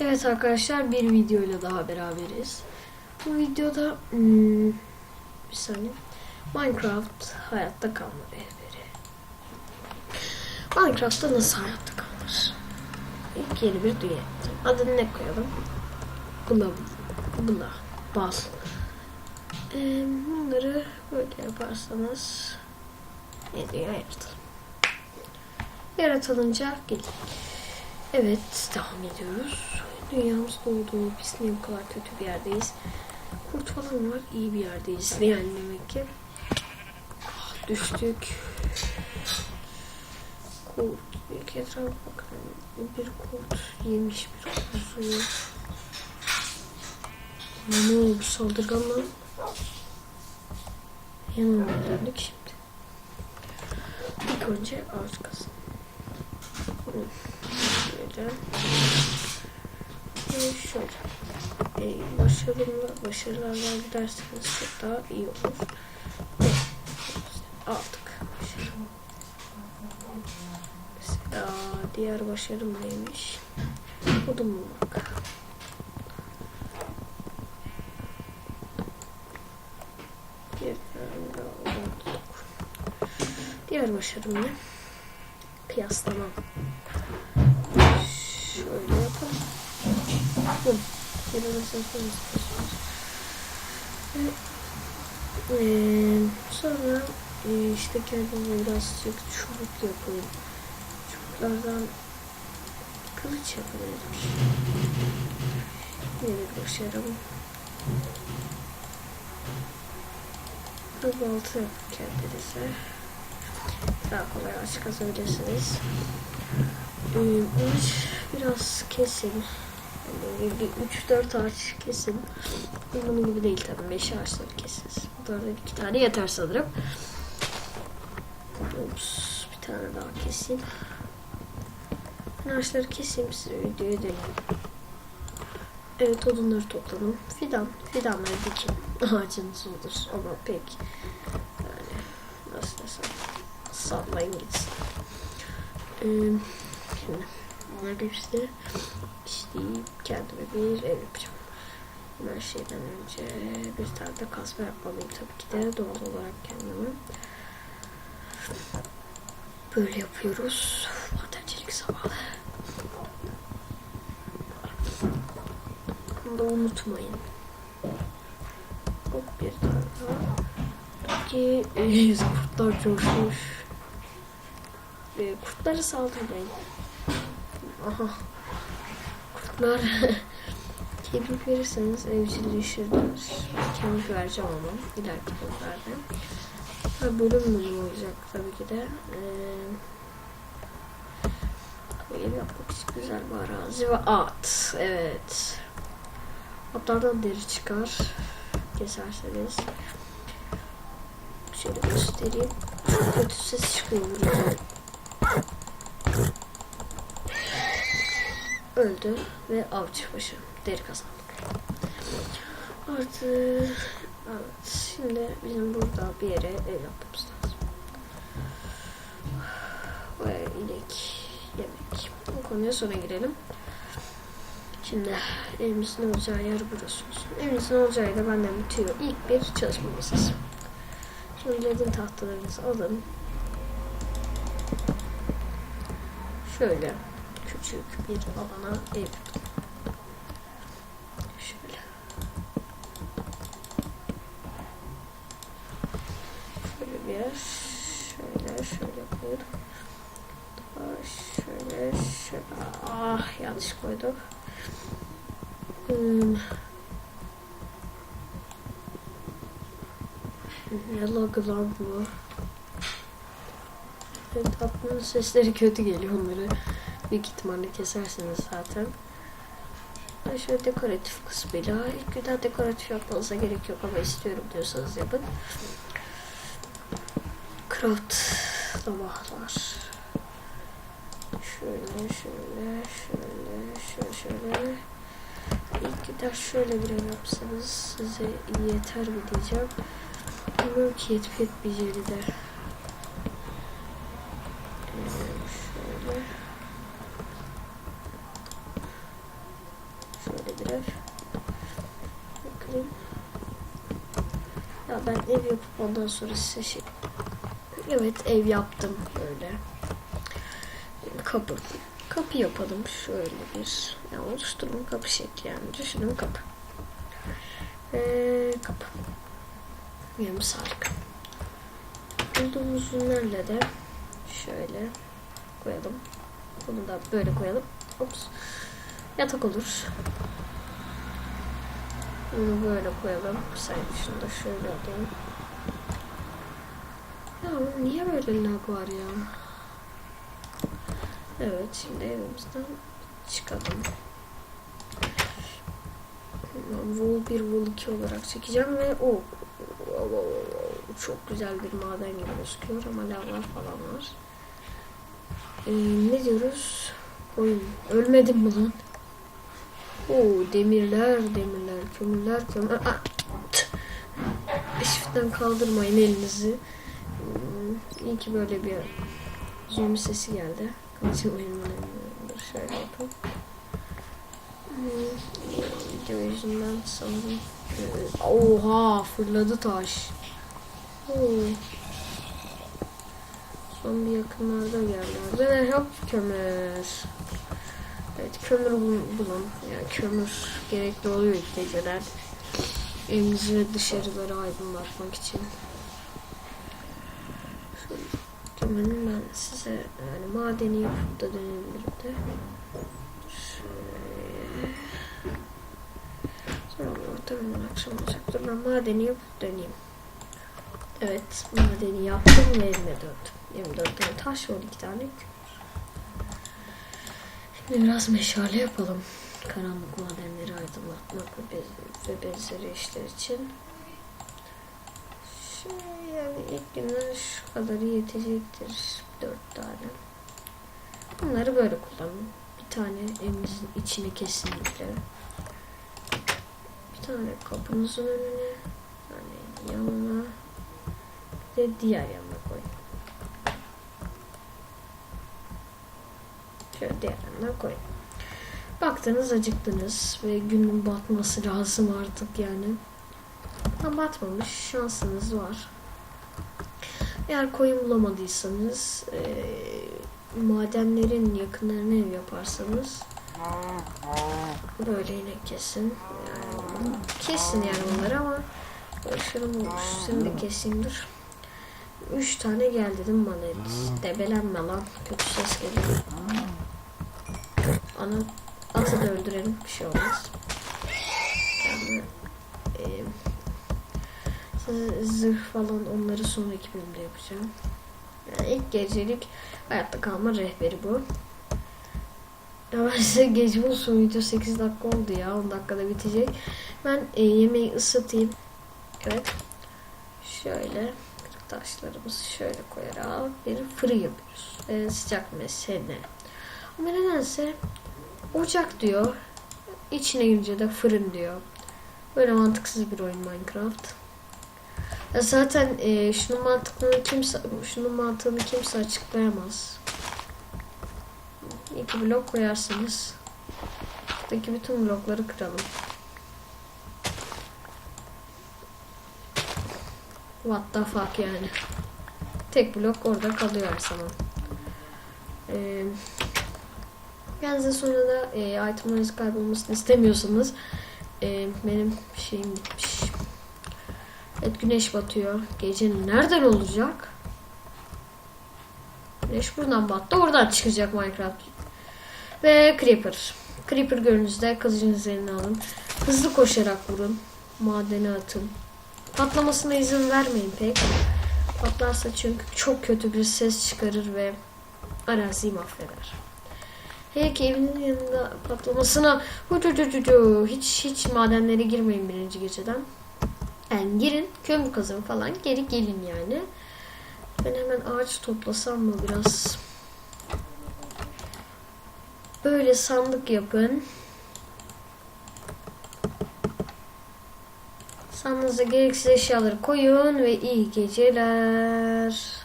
Evet arkadaşlar bir videoyla daha beraberiz. Bu videoda hmm, bir saniye. Minecraft hayatta kalma rehberi. Minecraft'ta nasıl hayatta kalır? İlk yeni bir dünya. Adını ne koyalım? Bula. Bula. Bal. Ee, bunları böyle yaparsanız ne dünya yaratalım. Yaratılınca gelin. Evet, devam ediyoruz. Dünyamız doldu. Biz niye bu kadar kötü bir yerdeyiz? Kurt falan var, iyi bir yerdeyiz. Yani demek ki. Ah, düştük. Kurt. Bir etrafa bakın. Bir kurt yemiş bir kuzuyu. Ne oldu saldırgan lan? Yanıma döndük şimdi. İlk önce ağaç kazın. Şöyle. Ve şöyle. Ee, başarılı, başarılarla giderseniz çok daha iyi olur. Evet. Aldık. Başarı. Mesela diğer başarım neymiş? Odun bulmak. Diğer başarım ne? Kıyaslamam. Şöyle yapalım. Hı. Yarılmasını sonra istiyorsunuz. Eee, sonra eee, işte kendime birazcık çubuk yapayım. Çubuklardan kılıç yapabilirim. Yine bir başarım. Yapın kendinize. Daha kolay ağaç kazabilirsiniz. Ee, biraz kesin. Yani bir 3-4 ağaç kesin. Bunun gibi değil tabii. 5 ağaçları kesiniz. Bunlardan iki tane yeter sanırım. Ups, bir tane daha keseyim. Ben ağaçları keseyim size videoya döneyim. Evet odunları topladım. Fidan, fidanları dikin. Ağacınız olur ama pek yani nasıl desem sallayın gitsin. Ee, şimdi bunların hepsini işleyip kendime bir ev yapacağım. Her şeyden önce bir tane de kazma yapmalıyım tabii ki de doğal olarak kendime. Böyle yapıyoruz. Madencilik zamanı. Bunu da unutmayın. Hop bir tane daha. Ki e, kurtlar coşmuş. E, kurtları saldırmayın. Aha. Kurtlar kemik verirseniz evcilleşirler. Kemik vereceğim ama ileriki bölümlerde. Ha, bölüm bölüm olacak tabii ki de. Ee, ev yapmak için güzel bir arazi ve at. Evet. Atlardan deri çıkar. Keserseniz. Şöyle göstereyim. Çok kötü ses çıkıyor burada. Öldü ve avcı başı. Deri kazandık. Artı evet şimdi bizim burada bir yere ev yapmamız lazım. Ve inek yemek. Bu konuya sonra girelim. Şimdi evimizin olacağı yer burası olsun. Evimizin olacağı yerde benden bitiyor. İlk bir çalışma masası. Şimdi ledin tahtalarınızı alın. Şöyle küçük bir alana ev. Şöyle. Şöyle bir yer. Şöyle şöyle koyduk. Daha Şöyle şöyle. Ah yanlış koyduk. Hmm. Ne lagı lan bu? Evet, aklının sesleri kötü geliyor onları. Büyük ihtimalle kesersiniz zaten. Şöyle dekoratif kısmıyla ilk günden dekoratif yapmanıza gerek yok ama istiyorum diyorsanız yapın. Craft tabaklar. Şöyle şöyle şöyle şöyle şöyle. İlk gider şöyle bir ev yapsanız size yeter mi diyeceğim. Bilmiyorum ki yetip yetmeyeceğini de. Ee, şöyle. görev. Bakayım. Ya ben ev yapıp ondan sonra size şey... Evet ev yaptım böyle. Kapı. Kapı yapalım şöyle bir. Ya oluşturun kapı şekli yani. Düşünün kapı. Ee, kapı. Yarım sarkı. Bulduğumuz ürünlerle de şöyle koyalım. Bunu da böyle koyalım. Ops. Yatak olur. Bunu böyle koyalım. Sen şunu da şöyle alayım. Ya niye böyle lag var ya? Evet şimdi evimizden çıkalım. Vol 1, Vol 2 olarak çekeceğim ve o o- o- o- çok güzel bir maden gibi gözüküyor ama lavlar falan var. Ee, ne diyoruz? Koyun. Ölmedim mi lan? Oo demirler, demirler, kömürler, kömür. Aa, tüh. Shift'ten kaldırmayın elinizi. Hmm, İyi ki böyle bir zombi sesi geldi. Kılıcım elimden şöyle yapayım. Hmm, Video yüzünden sanırım. Oha fırladı taş. Oo. Zombi yakınlarda yerlerde ve hop kömür. Evet kömür bul- bulun. Yani kömür gerekli oluyor ilk geceler. Evimizi dışarıları aydınlatmak için. Şöyle ben size yani madeni yapıp da dönebilirim de. Şöyle. Sonra muhtemelen akşam olacaktır. Ben madeni yapıp döneyim. Evet madeni yaptım ve evime döndüm. 24 tane taş var, 2 tane biraz meşale yapalım. Karanlık madenleri aydınlatmak ve, benzeri işler için. Şey yani ilk günden şu kadarı yetecektir. 4 tane. Bunları böyle kullanın. Bir tane evinizin içine kesinlikle. Bir tane kapınızın önüne. Yani yanına. Bir de diğer yanına koyun. Şöyle diğer koyun. Baktınız acıktınız ve günün batması lazım artık yani. Tam batmamış şansınız var. Eğer koyun bulamadıysanız eee, madenlerin yakınlarına ev yaparsanız böyle inek kesin. Yani, kesin yani bunları ama şunu, şunu da keseyim dur. Üç tane geldi değil mi bana? Debelenme lan. Kötü ses geliyor. Ana atı da öldürelim. Bir şey olmaz. Yani, e, zırh falan onları sonraki bölümde yapacağım. Yani ilk gecelik hayatta kalma rehberi bu. Ya ben size gece olsun video 8 dakika oldu ya 10 dakikada bitecek. Ben e, yemeği ısıtayım. Evet. Şöyle taşlarımızı şöyle koyarak bir fırın yapıyoruz. E, sıcak mesele. Ama nedense ocak diyor. İçine girince de fırın diyor. Böyle mantıksız bir oyun Minecraft. Ya zaten e, şunun mantıklığını kimse şunun mantığını kimse açıklayamaz. İki blok koyarsınız. Buradaki bütün blokları kıralım. What the fuck yani. Tek blok orada kalıyor her zaman. Ee, size sonra da e, itemlarınızı kaybolmasını istemiyorsanız e, benim şeyim bitmiş. Evet güneş batıyor. Gece nereden olacak? Güneş buradan battı. Oradan çıkacak Minecraft. Ve Creeper. Creeper gölünüzde kılıcınızı eline alın. Hızlı koşarak vurun. Madene atın. Patlamasına izin vermeyin pek. Patlarsa çünkü çok kötü bir ses çıkarır ve araziyi mahveder. Hele ki evinin yanında patlamasına hiç hiç madenlere girmeyin birinci geceden. Yani girin kömür kazın falan geri gelin yani. Ben hemen ağaç toplasam mı biraz? Böyle sandık yapın. Sandığınıza gereksiz eşyaları koyun ve iyi geceler.